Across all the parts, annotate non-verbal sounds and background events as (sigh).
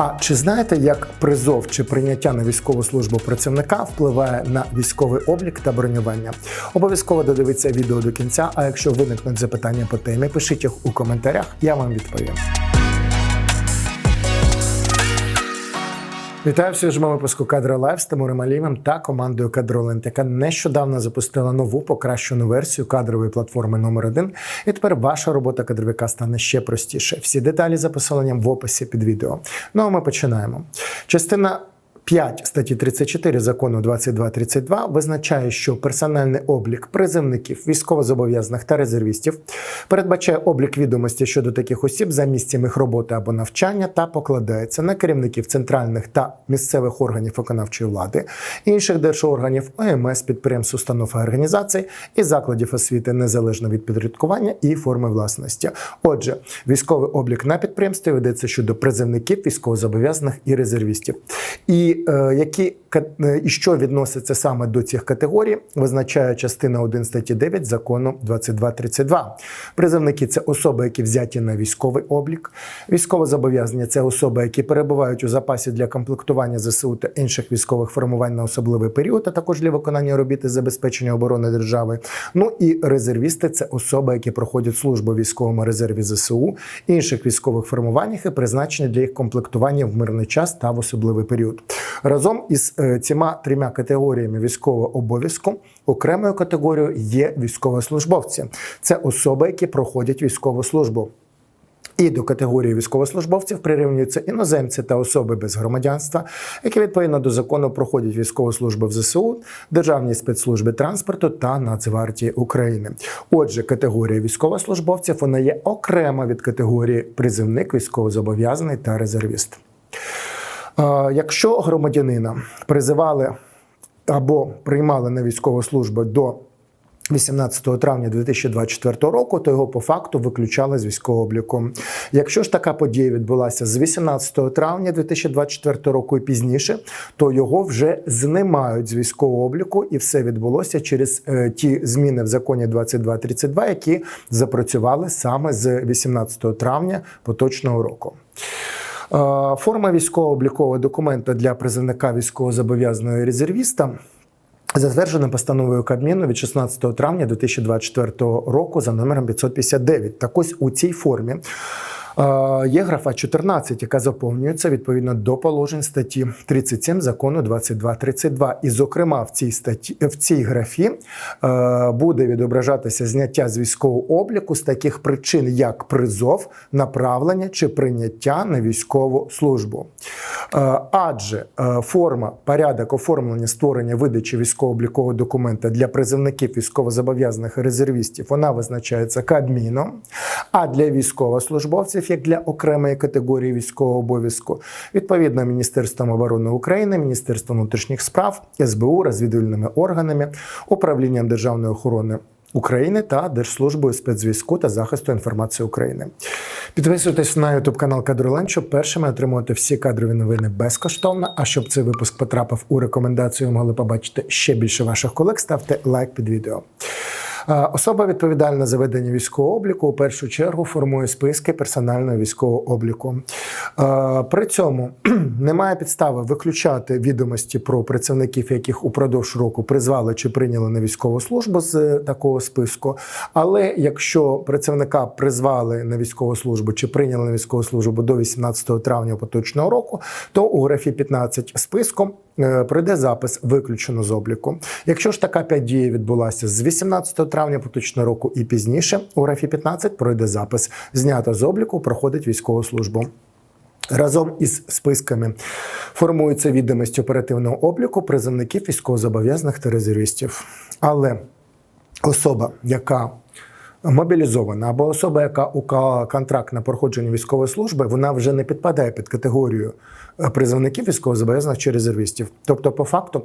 А чи знаєте, як призов чи прийняття на військову службу працівника впливає на військовий облік та бронювання? Обов'язково додивіться відео до кінця. А якщо виникнуть запитання по темі, пишіть їх у коментарях, я вам відповім. Вітаю всіх жмемо випуску кадра Лайв з Тимуром Алімом та командою «Кадролент», яка нещодавно запустила нову покращену версію кадрової платформи номер 1 І тепер ваша робота кадровика стане ще простіше. Всі деталі за посиланням в описі під відео. Ну а ми починаємо. Частина 5 статті 34 закону 2232 визначає, що персональний облік призивників, військовозобов'язаних та резервістів передбачає облік відомості щодо таких осіб за місцем їх роботи або навчання та покладається на керівників центральних та місцевих органів виконавчої влади, інших держорганів, ОМС, підприємств, установ і організацій і закладів освіти незалежно від підрядкування і форми власності. Отже, військовий облік на підприємстві ведеться щодо призивників, військовозобов'язаних і резервістів. І е, які е, і що відноситься саме до цих категорій, визначає частина 1 статті 9 закону 2232. Призовники це особи, які взяті на військовий облік. Військовозобов'язані це особи, які перебувають у запасі для комплектування ЗСУ та інших військових формувань на особливий період, а також для виконання робіт із забезпечення оборони держави. Ну і резервісти це особи, які проходять службу в військовому резерві ЗСУ, інших військових формуваннях і призначені для їх комплектування в мирний час та в особливий період. Разом із е, цими трьома категоріями військового обов'язку окремою категорією є військовослужбовці. Це особи, які проходять військову службу. І до категорії військовослужбовців прирівнюються іноземці та особи без громадянства, які відповідно до закону проходять військову службу в ЗСУ, Державній спецслужбі транспорту та Нацгвардії України. Отже, категорія військовослужбовців вона є окрема від категорії призивник, військовозобов'язаний та резервіст. Якщо громадянина призивали або приймали на військову службу до 18 травня 2024 року, то його по факту виключали з військового обліку. Якщо ж така подія відбулася з 18 травня 2024 року і пізніше, то його вже знімають з військового обліку, і все відбулося через е, ті зміни в законі 2232, які запрацювали саме з 18 травня поточного року. Е, форма військово-облікового документа для призовника військовозобов'язаного резервіста. Затверджена постановою Кабміну від 16 травня 2024 року за номером 559. Так ось у цій формі Є графа 14, яка заповнюється відповідно до положень статті 37 закону 2232. І, зокрема, в цій статті в цій графі буде відображатися зняття з військового обліку з таких причин, як призов, направлення чи прийняття на військову службу. Адже форма, порядок оформлення створення видачі військово-облікового документа для призовників військовозобов'язаних резервістів вона визначається Кабміном, а для військовослужбовців як для окремої категорії військового обов'язку, відповідно Міністерством оборони України, Міністерством внутрішніх справ, СБУ, розвідувальними органами, управлінням державної охорони. України та Держслужбою спецзв'язку та захисту інформації України. Підписуйтесь на YouTube канал Кадроленд, щоб першими отримувати всі кадрові новини безкоштовно. А щоб цей випуск потрапив у рекомендацію, могли побачити ще більше ваших колег. Ставте лайк під відео. Особа відповідальна за ведення військового обліку у першу чергу формує списки персонального військового обліку. При цьому (clears throat) немає підстави виключати відомості про працівників, яких упродовж року призвали чи прийняли на військову службу з такого списку. Але якщо працівника призвали на військову службу чи прийняли на військову службу до 18 травня поточного року, то у графі 15 списком Е, пройде запис виключено з обліку. Якщо ж така подія відбулася з 18 травня поточного року і пізніше, у графі 15 пройде запис знято з обліку, проходить військову службу. Разом із списками формуються відомості оперативного обліку призовників військовозобов'язаних та резервістів. Але особа, яка мобілізована або особа, яка у контракт на проходження військової служби, вона вже не підпадає під категорію е, призовників військовозобов'язаних чи резервістів. Тобто, по факту.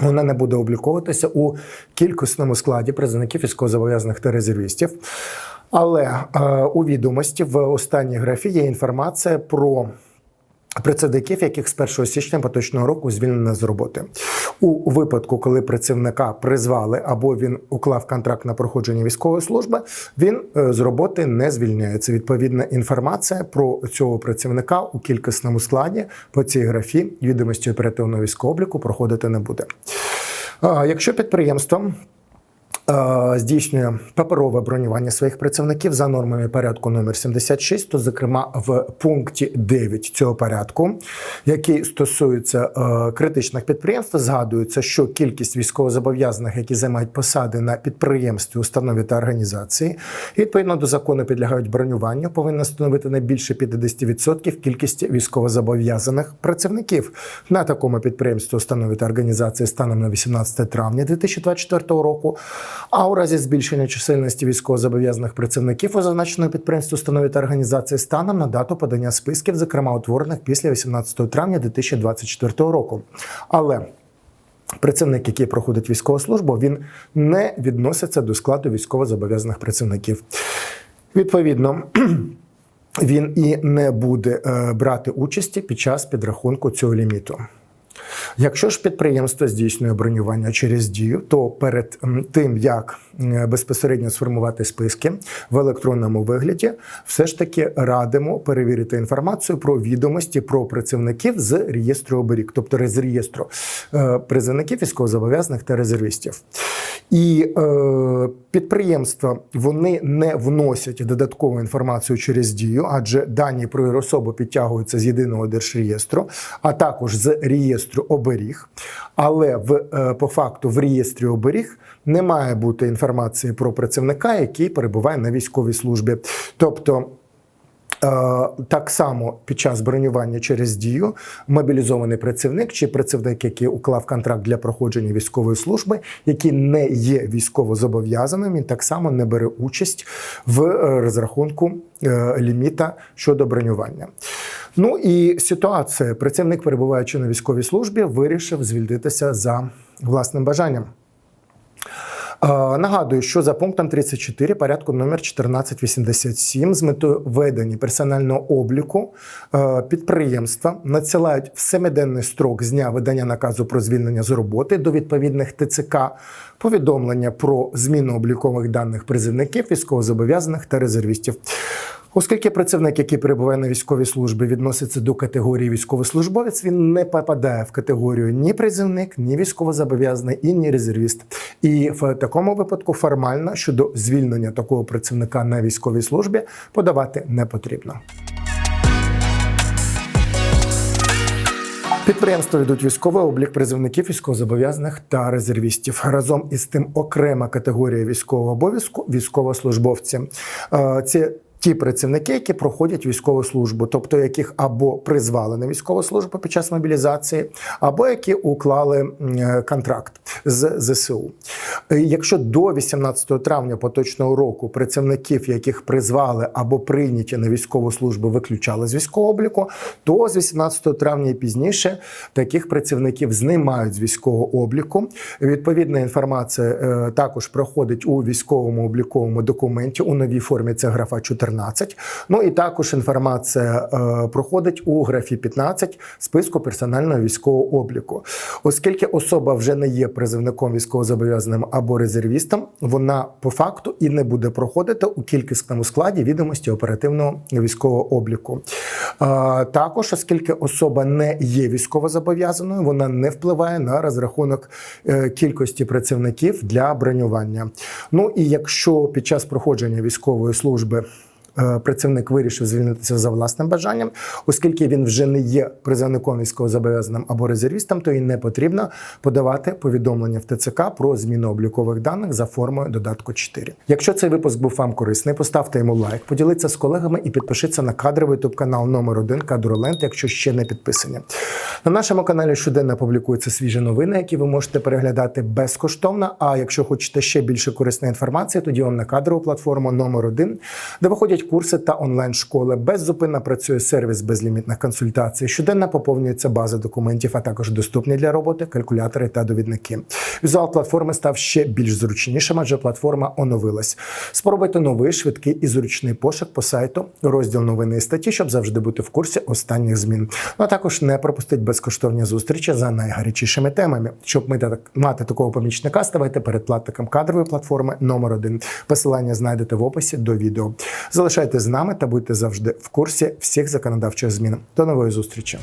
Вона не буде обліковуватися у кількісному складі призовників військовозобов'язаних та резервістів. Але е, у відомості в останній графі є інформація про Працівників, яких з 1 січня поточного року звільнено з роботи. У випадку, коли працівника призвали або він уклав контракт на проходження військової служби, він е, з роботи не звільняється. Відповідна інформація про цього працівника у кількісному складі по цій графі відомості оперативного військового обліку проходити не буде. Якщо підприємство здійснює паперове бронювання своїх працівників за нормами порядку номер 76, то зокрема в пункті 9 цього порядку, який стосується е, критичних підприємств, згадується, що кількість військовозобов'язаних, які займають посади на підприємстві, установі та організації, відповідно до закону підлягають бронюванню, повинна становити не більше 50% кількості військовозобов'язаних працівників на такому підприємстві, установі та організації станом на 18 травня 2024 року. А у разі збільшення чисельності військовозобов'язаних працівників у зазначеного підприємства, установі та організації станом на дату подання списків, зокрема утворених після 18 травня 2024 року. Але Працівник, який проходить військову службу, він не відноситься до складу військовозобов'язаних працівників. Відповідно, (clears throat) він і не буде е, брати участі під час підрахунку цього ліміту. Якщо ж підприємство здійснює бронювання через дію, то перед тим як безпосередньо сформувати списки в електронному вигляді, все ж таки радимо перевірити інформацію про відомості про працівників з реєстру оберіг, тобто з реєстру е, призовників військовозобов'язаних та резервістів. І е, підприємства вони не вносять додаткову інформацію через дію, адже дані про особу підтягуються з єдиного держреєстру, а також з реєстру оберіг. Але в е, по факту в реєстрі оберіг не має бути інформації про працівника, який перебуває на військовій службі. Тобто. Е, Так само під час бронювання через дію мобілізований працівник чи працівник, який уклав контракт для проходження військової служби, який не є військово-зобов'язаним, він так само не бере участь в е, розрахунку ліміта щодо бронювання. Ну і ситуація: працівник, перебуваючи на військовій службі, вирішив звільнитися за власним бажанням. Нагадую, що за пунктом 34 порядку номер 1487 з метою ведення персонального обліку підприємства надсилають в семиденний строк з дня видання наказу про звільнення з роботи до відповідних ТЦК повідомлення про зміну облікових даних призивників, військовозобов'язаних та резервістів. Оскільки працівник, який перебуває на військовій службі, відноситься до категорії військовослужбовець, він не попадає в категорію ні призивник, ні військовозобов'язаний і ні резервіст. І в такому випадку формально щодо звільнення такого працівника на військовій службі подавати не потрібно. Підприємства ведуть військовий облік призовників військовозобов'язаних та резервістів. Разом із тим окрема категорія військового обов'язку військовослужбовці. Е, Це Ті працівники, які проходять військову службу, тобто яких або призвали на військову службу під час мобілізації, або які уклали е, контракт з ЗСУ. Якщо до 18 травня поточного року працівників, яких призвали або прийняті на військову службу, виключали з військового обліку, то з 18 травня і пізніше таких працівників знімають з військового обліку. Відповідна інформація е, також проходить у військовому обліковому документі у новій формі. Це графа 14. Ну і також інформація е, проходить у графі 15 списку персонального військового обліку. Оскільки особа вже не є призивником військовозобов'язаним або резервістом, вона по факту і не буде проходити у кількісному складі відомості оперативного військового обліку. Е, також, оскільки особа не є військовозобов'язаною, вона не впливає на розрахунок е, кількості працівників для бронювання. Ну і якщо під час проходження військової служби Працівник вирішив звільнитися за власним бажанням, оскільки він вже не є призовником військовозобов'язаним або резервістом, то і не потрібно подавати повідомлення в ТЦК про зміну облікових даних за формою додатку 4. Якщо цей випуск був вам корисний, поставте йому лайк, поділіться з колегами і підпишіться на кадровий ютуб канал номер 1 Кадроленд, якщо ще не підписані. На нашому каналі щоденно публікуються свіжі новини, які ви можете переглядати безкоштовно. А якщо хочете ще більше корисної інформації, тоді вам на кадрову платформу номер 1 де виходять курси та онлайн-школи. Беззупинно працює сервіс безлімітних консультацій. Щоденно поповнюється база документів, а також доступні для роботи калькулятори та довідники. Візуал платформи став ще більш зручнішим, адже платформа оновилась. Спробуйте новий, швидкий і зручний пошук по сайту, розділ новини і статті, щоб завжди бути в курсі останніх змін. Ну а також не пропустіть безкоштовні зустрічі за найгарячішими темами. Щоб ми мати такого помічника, ставайте передплатником кадрової платформи номер 1 Посилання знайдете в описі до відео. Залишайтесь з нами та будьте завжди в курсі всіх законодавчих змін. До нової зустрічі.